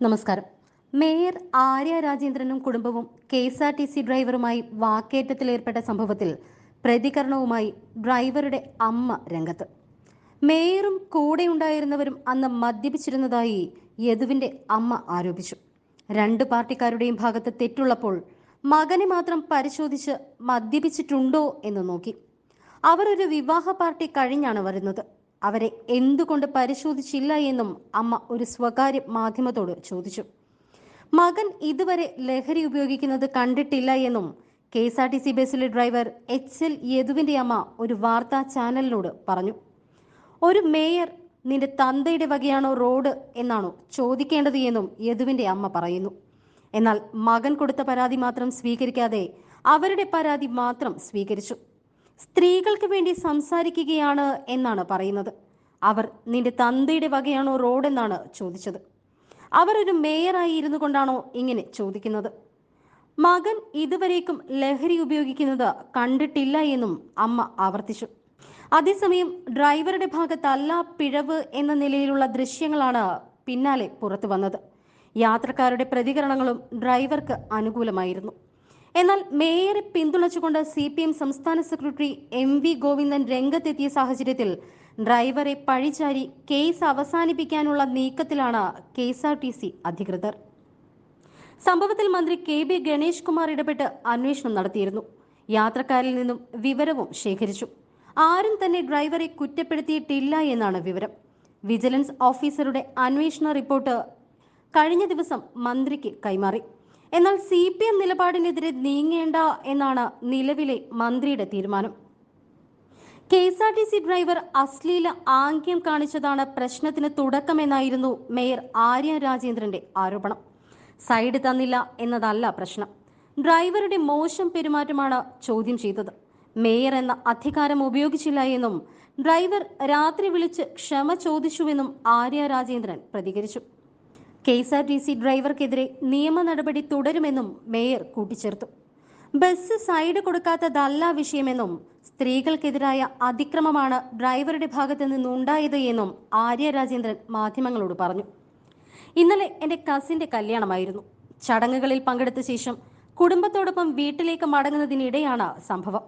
നമസ്കാരം. മേയർ ആര്യ രാജേന്ദ്രനും കുടുംബവും K S R T C ഡ്രൈവറുമായി വാക്കേറ്റത്തിലേർപ്പെട്ട സംഭവത്തിൽ പ്രതികരണവുമായി ഡ്രൈവറുടെ അമ്മ രംഗത്ത്. മേയറും കൂടെയുണ്ടായിരുന്നവരും അന്ന് മദ്യപിച്ചിരുന്നതായി യദുവിന്റെ അമ്മ ആരോപിച്ചു. രണ്ട് പാർട്ടിക്കാരുടെയും ഭാഗത്ത് തെറ്റുള്ളപ്പോൾ മകനെ മാത്രം പരിശോധിച്ച് മദ്യപിച്ചിട്ടുണ്ടോ എന്ന് നോക്കി. അവർ ഒരു വിവാഹ പാർട്ടി കഴിഞ്ഞാണ് വരുന്നത്. അവരെ എന്തുകൊണ്ട് പരിശോധിച്ചില്ല എന്നും അമ്മ ഒരു സ്വകാര്യ മാധ്യമത്തോട് ചോദിച്ചു. മകൻ ഇതുവരെ ലഹരി ഉപയോഗിക്കുന്നത് കണ്ടിട്ടില്ല എന്നും K S R T C ബസ്സിലെ ഡ്രൈവർ എച്ച് എൽ യദുവിന്റെ അമ്മ ഒരു വാർത്താ ചാനലിനോട് പറഞ്ഞു. ഒരു മേയർ നിന്റെ തന്തയുടെ വകയാണോ റോഡ് എന്നാണോ ചോദിക്കേണ്ടത് എന്നും യദുവിന്റെ അമ്മ പറയുന്നു. എന്നാൽ മകൻ കൊടുത്ത പരാതി മാത്രം സ്വീകരിക്കാതെ അവരുടെ പരാതി മാത്രം സ്വീകരിച്ചു. സ്ത്രീകൾക്ക് വേണ്ടി സംസാരിക്കുകയാണ് എന്നാണ് പറയുന്നത്. അവർ നിന്റെ തന്തയുടെ വകയാണോ റോഡ് എന്നാണ് ചോദിച്ചത്. അവർ ഒരു മേയറായി ഇരുന്നു കൊണ്ടാണോ ഇങ്ങനെ ചോദിക്കുന്നത്. മകൻ ഇതുവരേക്കും ലഹരി ഉപയോഗിക്കുന്നത് കണ്ടിട്ടില്ല എന്നും അമ്മ ആവർത്തിച്ചു. അതേസമയം ഡ്രൈവറുടെ ഭാഗത്തല്ല പിഴവ് എന്ന നിലയിലുള്ള ദൃശ്യങ്ങളാണ് പിന്നാലെ പുറത്തു വന്നത്. യാത്രക്കാരുടെ പ്രതികരണങ്ങളും ഡ്രൈവർക്ക് അനുകൂലമായിരുന്നു. എന്നാൽ മേയറെ പിന്തുണച്ചുകൊണ്ട് സി പി എം സംസ്ഥാന സെക്രട്ടറി എം വി ഗോവിന്ദൻ രംഗത്തെത്തിയ സാഹചര്യത്തിൽ ഡ്രൈവറെ പഴിചാരി കേസ് അവസാനിപ്പിക്കാനുള്ള നീക്കത്തിലാണ് K S R T C അധികൃതർ. സംഭവത്തിൽ മന്ത്രി കെ ബി ഗണേഷ് കുമാർ ഇടപെട്ട് അന്വേഷണം നടത്തിയിരുന്നു. യാത്രക്കാരിൽ നിന്നും വിവരവും ശേഖരിച്ചു. ആരും തന്നെ ഡ്രൈവറെ കുറ്റപ്പെടുത്തിയിട്ടില്ല എന്നാണ് വിവരം. വിജിലൻസ് ഓഫീസറുടെ അന്വേഷണ റിപ്പോർട്ട് കഴിഞ്ഞ ദിവസം മന്ത്രിക്ക് കൈമാറി. എന്നാൽ സി പി എം നിലപാടിനെതിരെ നീങ്ങേണ്ട എന്നാണ് നിലവിലെ മന്ത്രിയുടെ തീരുമാനം. K S R T C driver അശ്ലീല ആംഗ്യം കാണിച്ചതാണ് പ്രശ്നത്തിന് തുടക്കമെന്നായിരുന്നു മേയർ ആര്യ രാജേന്ദ്രന്റെ ആരോപണം. സൈഡ് തന്നില്ല എന്നതല്ല പ്രശ്നം. ഡ്രൈവറുടെ മോശം പെരുമാറ്റമാണ് ചോദ്യം ചെയ്തത്. മേയർ എന്ന അധികാരം ഉപയോഗിച്ചില്ല എന്നും ഡ്രൈവർ രാത്രി വിളിച്ച് ക്ഷമ ചോദിച്ചുവെന്നും ആര്യ രാജേന്ദ്രൻ പ്രതികരിച്ചു. K S R T C ഡ്രൈവർക്കെതിരെ നിയമ നടപടി തുടരുമെന്നും മേയർ കൂട്ടിച്ചേർത്തു. ബസ് സൈഡ് കൊടുക്കാത്തതല്ല വിഷയമെന്നും സ്ത്രീകൾക്കെതിരായ അതിക്രമമാണ് ഡ്രൈവറുടെ ഭാഗത്ത് നിന്നുണ്ടായത് എന്നും ആര്യ രാജേന്ദ്രൻ മാധ്യമങ്ങളോട് പറഞ്ഞു. ഇന്നലെ എന്റെ കസിന്റെ കല്യാണമായിരുന്നു. ചടങ്ങുകളിൽ പങ്കെടുത്ത ശേഷം കുടുംബത്തോടൊപ്പം വീട്ടിലേക്ക് മടങ്ങുന്നതിനിടെയാണ് സംഭവം.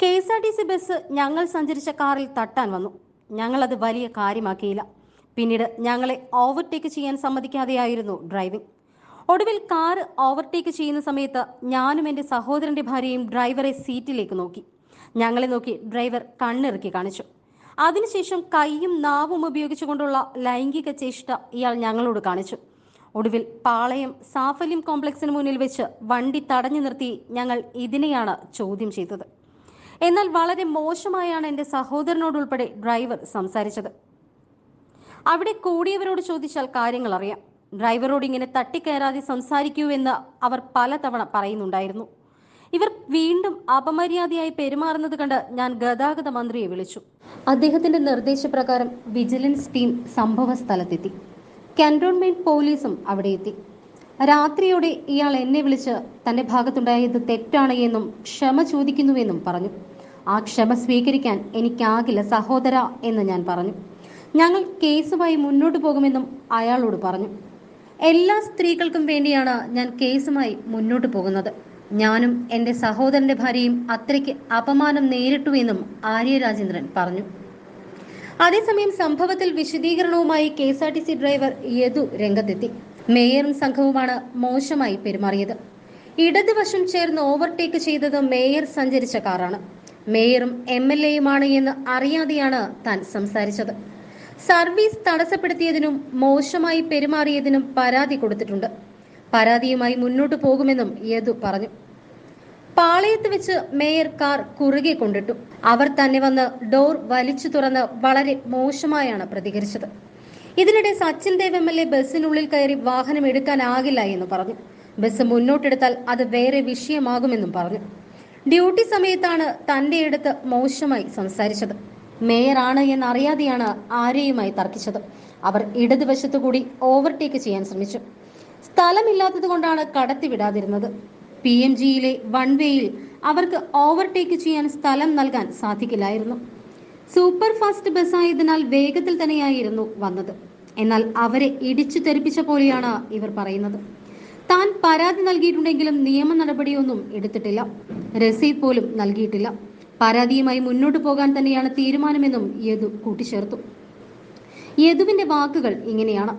K S R T C bus ഞങ്ങൾ സഞ്ചരിച്ച കാറിൽ തട്ടാൻ വന്നു. ഞങ്ങൾ അത് വലിയ കാര്യമാക്കിയില്ല. പിന്നീട് ഞങ്ങളെ ഓവർടേക്ക് ചെയ്യാൻ സമ്മതിക്കാതെയായിരുന്നു ഡ്രൈവിംഗ് ഒടുവിൽ കാർ ഓവർടേക്ക് ചെയ്യുന്ന സമയത്ത് ഞാനും എന്റെ സഹോദരന്റെ ഭാര്യയും ഡ്രൈവറെ സീറ്റിലേക്ക് നോക്കി. ഞങ്ങളെ നോക്കി ഡ്രൈവർ കണ്ണിറക്കി കാണിച്ചു. അതിനുശേഷം കൈയും നാവും ഉപയോഗിച്ചുകൊണ്ടുള്ള ലൈംഗിക ചേഷ്ട ഇയാൾ ഞങ്ങളോട് കാണിച്ചു. ഒടുവിൽ പാളയം സാഫല്യം കോംപ്ലക്സിന് മുന്നിൽ വെച്ച് വണ്ടി തടഞ്ഞു നിർത്തി ഞങ്ങൾ ഇതിനെയാണ് ചോദ്യം ചെയ്തത്. എന്നാൽ വളരെ മോശമായാണ് എന്റെ സഹോദരനോടുൾപ്പെടെ ഡ്രൈവർ സംസാരിച്ചത്. അവിടെ കൂടിയവരോട് ചോദിച്ചാൽ കാര്യങ്ങൾ അറിയാം ഡ്രൈവറോട് ഇങ്ങനെ തട്ടിക്കയറാതെ സംസാരിക്കൂ എന്ന് അവർ പലതവണ പറയുന്നുണ്ടായിരുന്നു. ഇവർ വീണ്ടും അപമര്യാദയായി പെരുമാറുന്നത് കണ്ട് ഞാൻ ഗതാഗത മന്ത്രിയെ വിളിച്ചു. അദ്ദേഹത്തിന്റെ നിർദ്ദേശപ്രകാരം വിജിലൻസ് ടീം സംഭവ സ്ഥലത്തെത്തി കന്റോൺമെന്റ് പോലീസും അവിടെ എത്തി. രാത്രിയോടെ ഇയാൾ എന്നെ വിളിച്ച് തന്റെ ഭാഗത്തുണ്ടായത് തെറ്റാണ് എന്നും ക്ഷമ ചോദിക്കുന്നുവെന്നും പറഞ്ഞു. ആ ക്ഷമ സ്വീകരിക്കാൻ എനിക്കാകില്ല സഹോദര എന്ന് ഞാൻ പറഞ്ഞു. ഞങ്ങൾ കേസുമായി മുന്നോട്ട് പോകുമെന്നും അയാളോട് പറഞ്ഞു. എല്ലാ സ്ത്രീകൾക്കും വേണ്ടിയാണ് ഞാൻ കേസുമായി മുന്നോട്ട് പോകുന്നത്. ഞാനും എന്റെ സഹോദരന്റെ ഭാര്യയും അത്രയ്ക്ക് അപമാനം നേരിട്ടു എന്നും ആര്യ രാജേന്ദ്രൻ പറഞ്ഞു. അതേസമയം സംഭവത്തിൽ വിശദീകരണവുമായി K S R T C driver Yadu രംഗത്തെത്തി. മേയറും സംഘവുമാണ് മോശമായി പെരുമാറിയത്. ഇടതുവശം ചേർന്ന് ഓവർടേക്ക് ചെയ്തത് മേയർ സഞ്ചരിച്ച കാറാണ്. മേയറും എം എൽ എയുമാണ് എന്ന് അറിയാതെയാണ് താൻ സംസാരിച്ചത്. സർവീസ് തടസ്സപ്പെടുത്തിയതിനും മോശമായി പെരുമാറിയതിനും പരാതി കൊടുത്തിട്ടുണ്ട്. പരാതിയുമായി മുന്നോട്ടു പോകുമെന്നും യദു പറഞ്ഞു. പാളയത്ത് വെച്ച് മേയർ കാർ കുറുകെ കൊണ്ടിട്ടു. അവർ തന്നെ വന്ന് ഡോർ വലിച്ചു തുറന്ന് വളരെ മോശമായാണ് പ്രതികരിച്ചത്. ഇതിനിടെ Sachin Dev M L A ബസ്സിനുള്ളിൽ കയറി വാഹനം എടുക്കാനാകില്ല എന്ന് പറഞ്ഞു. ബസ് മുന്നോട്ടെടുത്താൽ അത് വേറെ വിഷയമാകുമെന്നും പറഞ്ഞു. ഡ്യൂട്ടി സമയത്താണ് തന്റെ അടുത്ത് മോശമായി സംസാരിച്ചത്. മേയറാണ് എന്നറിയാതെയാണ് ആരെയുമായി തർക്കിച്ചത്. അവർ ഇടതുവശത്തു കൂടി ഓവർടേക്ക് ചെയ്യാൻ ശ്രമിച്ചു. സ്ഥലമില്ലാത്തത് കൊണ്ടാണ് കടത്തിവിടാതിരുന്നത് പി എം ജിയിലെ വൺ വേയിൽ അവർക്ക് ഓവർടേക്ക് ചെയ്യാൻ സ്ഥലം നൽകാൻ സാധിക്കില്ലായിരുന്നു. സൂപ്പർ ഫാസ്റ്റ് ബസ്സായതിനാൽ വേഗത്തിൽ തന്നെയായിരുന്നു വന്നത്. എന്നാൽ അവരെ ഇടിച്ചു തെറിപ്പിച്ച പോലെയാണ് ഇവർ പറയുന്നത്. താൻ പരാതി നൽകിയിട്ടുണ്ടെങ്കിലും നിയമ നടപടിയൊന്നും എടുത്തിട്ടില്ല. രസീത് പോലും നൽകിയിട്ടില്ല. പരാതിയുമായി മുന്നോട്ട് പോകാൻ തന്നെയാണ് തീരുമാനമെന്നും യദു കൂട്ടിച്ചേർത്തു. യദുവിന്റെ വാക്കുകൾ ഇങ്ങനെയാണ്.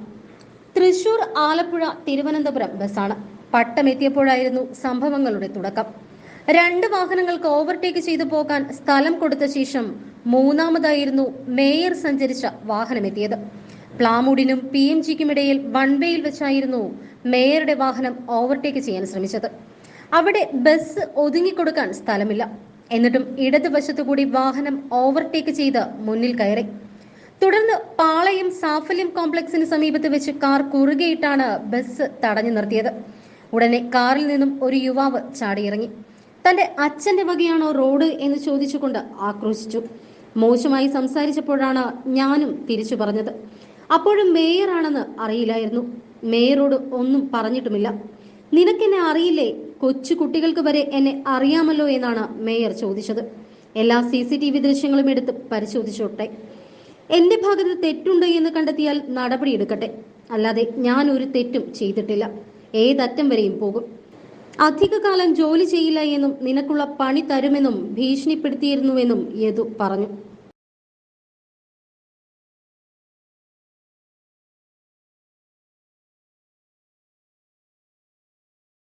തൃശൂർ ആലപ്പുഴ തിരുവനന്തപുരം ബസ്സാണ്. പട്ടമെത്തിയപ്പോഴായിരുന്നു സംഭവങ്ങളുടെ തുടക്കം. രണ്ട് വാഹനങ്ങൾക്ക് ഓവർടേക്ക് ചെയ്തു പോകാൻ സ്ഥലം കൊടുത്ത ശേഷം മൂന്നാമതായിരുന്നു മേയർ സഞ്ചരിച്ച വാഹനമെത്തിയത്. പ്ലാമൂടിനും പി എം ജിക്കുമിടയിൽ വൺ വേയിൽ വെച്ചായിരുന്നു മേയറുടെ വാഹനം ഓവർടേക്ക് ചെയ്യാൻ ശ്രമിച്ചത്. അവിടെ ബസ് ഒതുങ്ങിക്കൊടുക്കാൻ സ്ഥലമില്ല. എന്നിട്ടും ഇടതുവശത്തു കൂടി വാഹനം ഓവർടേക്ക് ചെയ്ത് മുന്നിൽ കയറി. തുടർന്ന് പാളയം സാഫല്യം കോംപ്ലക്സിന് സമീപത്ത് വെച്ച് കാർ കുറുകെയിട്ടാണ് ബസ് തടഞ്ഞു നിർത്തിയത്. ഉടനെ കാറിൽ നിന്നും ഒരു യുവാവ് ചാടിയിറങ്ങി. തന്റെ അച്ഛന്റെ വകയാണോ റോഡ് എന്ന് ചോദിച്ചുകൊണ്ട് ആക്രോശിച്ചു. മോശമായി സംസാരിച്ചപ്പോഴാണ് ഞാനും തിരിച്ചു പറഞ്ഞത്. അപ്പോഴും മേയറാണെന്ന് അറിയില്ലായിരുന്നു. മേയറോട് ഒന്നും പറഞ്ഞിട്ടുമില്ല. നിനക്കെന്നെ അറിയില്ലേ? കൊച്ചു കുട്ടികൾക്ക് വരെ എന്നെ അറിയാമല്ലോ എന്നാണ് മേയർ ചോദിച്ചത്. എല്ലാ സി സി ടി വി ദൃശ്യങ്ങളും എടുത്ത് പരിശോധിച്ചോട്ടെ. എന്റെ ഭാഗത്ത് തെറ്റുണ്ട് എന്ന് കണ്ടെത്തിയാൽ നടപടിയെടുക്കട്ടെ അല്ലാതെ ഞാൻ ഒരു തെറ്റും ചെയ്തിട്ടില്ല. ഏതറ്റം വരെയും പോകും. അധികകാലം ജോലി ചെയ്യില്ല എന്നും നിനക്കുള്ള പണി തരുമെന്നും ഭീഷണിപ്പെടുത്തിയിരുന്നുവെന്നും യദു പറഞ്ഞു.